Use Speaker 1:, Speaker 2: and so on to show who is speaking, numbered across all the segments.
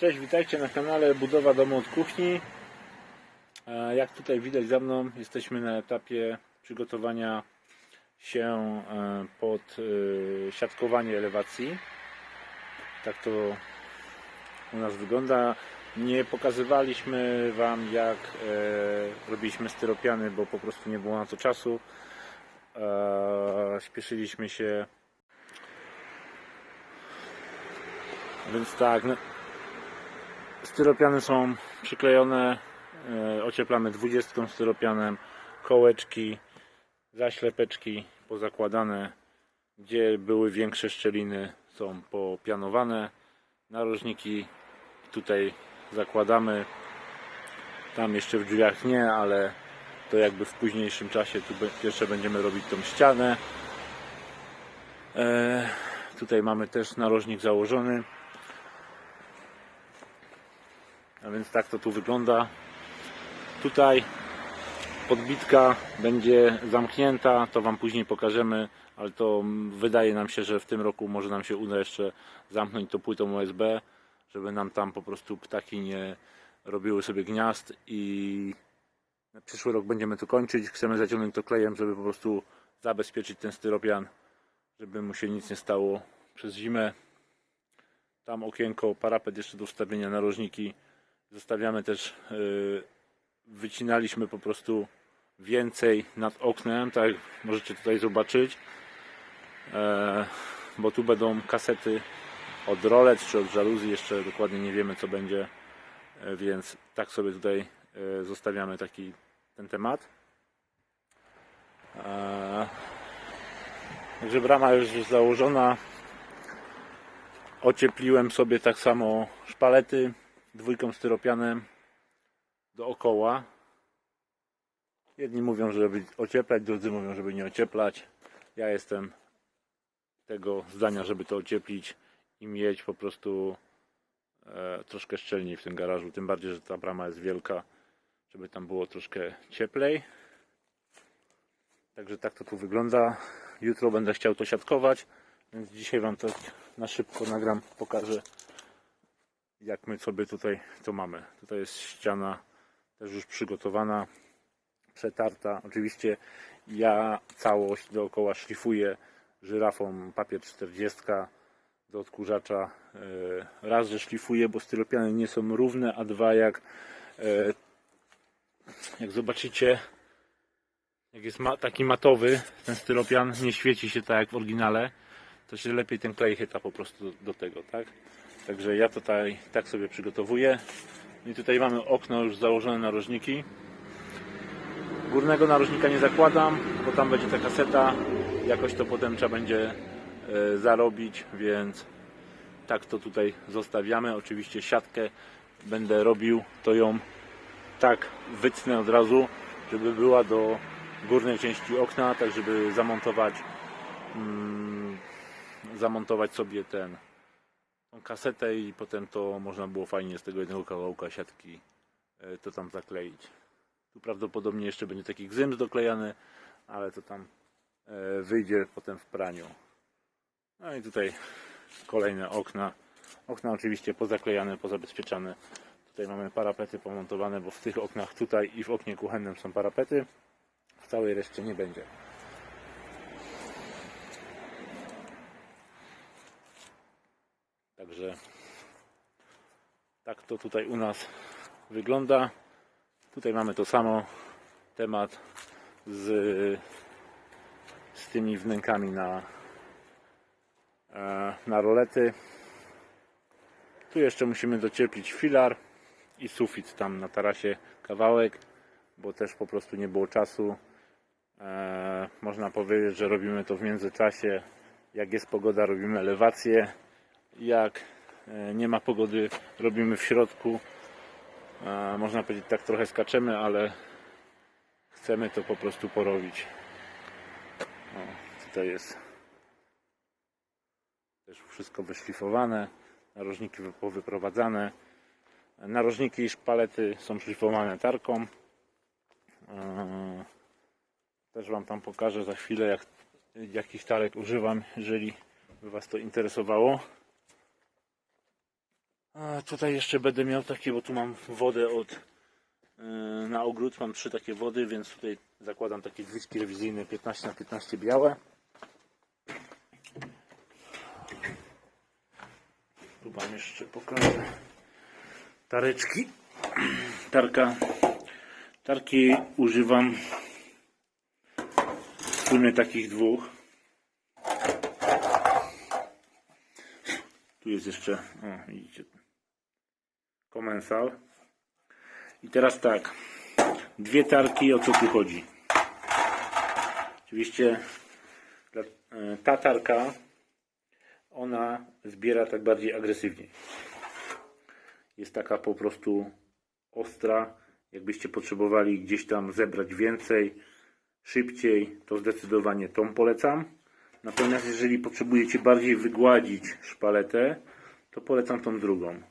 Speaker 1: Cześć, witajcie na kanale Budowa domu od kuchni. E, Jak tutaj widać za mną, jesteśmy na etapie przygotowania się e, pod e, siatkowanie elewacji. Tak to u nas wygląda. Nie pokazywaliśmy Wam jak robiliśmy styropiany, bo po prostu nie było na to czasu. Śpieszyliśmy się. Więc tak, no, Styropiany są przyklejone, e, ocieplamy 20 styropianem, kołeczki, zaślepeczki pozakładane, gdzie były większe szczeliny są popianowane, narożniki tutaj zakładamy, tam jeszcze w drzwiach nie, ale to jakby w późniejszym czasie tu jeszcze będziemy robić tą ścianę. E, tutaj mamy też narożnik założony. A więc tak to tu wygląda. Tutaj podbitka będzie zamknięta, to Wam później pokażemy, ale to wydaje nam się, że w tym roku może nam się uda jeszcze zamknąć to płytą USB, żeby nam tam po prostu ptaki nie robiły sobie gniazd i na przyszły rok będziemy to kończyć. Chcemy zaciągnąć to klejem, żeby po prostu zabezpieczyć ten styropian, żeby mu się nic nie stało przez zimę. Tam okienko, parapet jeszcze do ustawienia narożniki. Zostawiamy też, yy, wycinaliśmy po prostu więcej nad oknem, tak możecie tutaj zobaczyć, e, bo tu będą kasety od rolet czy od żaluzji, jeszcze dokładnie nie wiemy co będzie, e, więc tak sobie tutaj e, zostawiamy taki ten temat. Także brama już jest założona. Ociepliłem sobie tak samo szpalety dwójką styropianem dookoła. Jedni mówią, żeby ocieplać, drudzy mówią, żeby nie ocieplać. Ja jestem tego zdania, żeby to ocieplić i mieć po prostu e, troszkę szczelniej w tym garażu. Tym bardziej, że ta brama jest wielka, żeby tam było troszkę cieplej. Także tak to tu wygląda. Jutro będę chciał to siatkować, więc dzisiaj Wam to na szybko nagram, pokażę jak my sobie tutaj to mamy. Tutaj jest ściana też już przygotowana, przetarta. Oczywiście ja całość dookoła szlifuję żyrafą papier 40 do odkurzacza. E, Raz, że szlifuję, bo styropiany nie są równe, a dwa, jak, e, jak zobaczycie, jak jest taki matowy, ten styropian nie świeci się tak jak w oryginale, to się lepiej ten klej chyta po prostu do, do tego, tak? Także ja tutaj tak sobie przygotowuję. I tutaj mamy okno już założone narożniki. Górnego narożnika nie zakładam, bo tam będzie ta kaseta. Jakoś to potem trzeba będzie e, zarobić, więc tak to tutaj zostawiamy. Oczywiście siatkę będę robił, to ją tak wytnę od razu, żeby była do górnej części okna, tak żeby zamontować mm, zamontować sobie ten kasetę i potem to można było fajnie z tego jednego kawałka siatki e, to tam zakleić. Tu prawdopodobnie jeszcze będzie taki gzyms doklejany, ale to tam e, wyjdzie potem w praniu. No i tutaj kolejne okna. Okna oczywiście pozaklejane, pozabezpieczane. Tutaj mamy parapety pomontowane, bo w tych oknach tutaj i w oknie kuchennym są parapety. W całej reszcie nie będzie. Także tak to tutaj u nas wygląda. Tutaj mamy to samo temat z, z tymi wnękami na, e, na rolety. Tu jeszcze musimy docieplić filar i sufit tam na tarasie kawałek, bo też po prostu nie było czasu. E, można powiedzieć, że robimy to w międzyczasie. Jak jest pogoda, robimy elewację jak e, nie ma pogody, robimy w środku. Można powiedzieć, tak trochę skaczemy, ale chcemy to po prostu porobić. O, tutaj jest też wszystko wyszlifowane, narożniki wy- powyprowadzane. Narożniki i szpalety są szlifowane tarką. Też Wam tam pokażę za chwilę, jak, jakich tarek używam, jeżeli by Was to interesowało. A tutaj jeszcze będę miał takie, bo tu mam wodę od e, na ogród, mam trzy takie wody, więc tutaj zakładam takie drzwiczki rewizyjne 15 na 15 białe. Tu mam jeszcze pokażę tareczki. Tarka. Tarki używam w sumie takich dwóch. Tu jest jeszcze, o widzicie, komensal. I teraz tak, dwie tarki, o co tu chodzi? Oczywiście e, ta tarka, ona zbiera tak bardziej agresywnie. Jest taka po prostu ostra. Jakbyście potrzebowali gdzieś tam zebrać więcej, szybciej, to zdecydowanie tą polecam. Natomiast jeżeli potrzebujecie bardziej wygładzić szpaletę, to polecam tą drugą.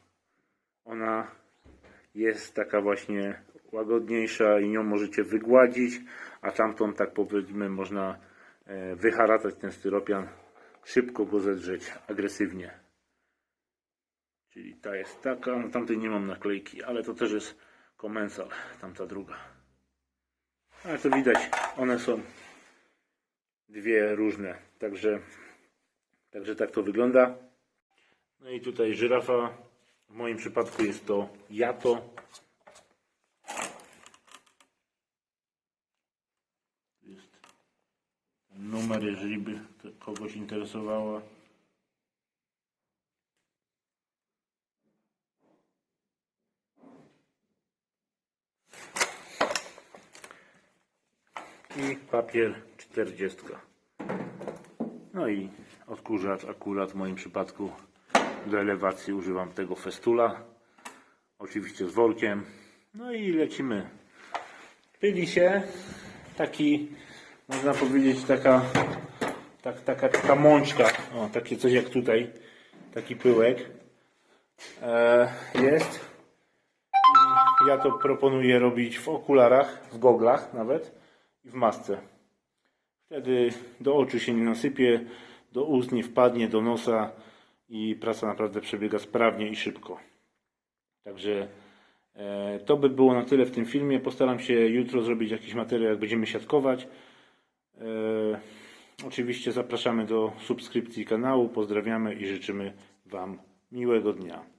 Speaker 1: Ona jest taka właśnie łagodniejsza i nią możecie wygładzić, a tamtą tak powiedzmy można e, wyharatać ten styropian, szybko go zedrzeć agresywnie. Czyli ta jest taka, no tamtej nie mam naklejki, ale to też jest komensal, tamta druga. Ale to widać, one są dwie różne, także, także tak to wygląda. No i tutaj żyrafa, w moim przypadku jest to jato. Jest numer, jeżeli by kogoś interesowało. i papier 40. No i odkurzacz akurat w moim przypadku do elewacji używam tego festula. Oczywiście z workiem. No i lecimy. Pyli się taki, można powiedzieć, taka, tak, taka, taka mączka. O, takie coś jak tutaj. Taki pyłek e, jest. Ja to proponuję robić w okularach, w goglach nawet i w masce. Wtedy do oczu się nie nasypie, do ust nie wpadnie, do nosa i praca naprawdę przebiega sprawnie i szybko. Także e, to by było na tyle w tym filmie. Postaram się jutro zrobić jakiś materiał, jak będziemy siatkować. E, oczywiście zapraszamy do subskrypcji kanału. Pozdrawiamy i życzymy Wam miłego dnia.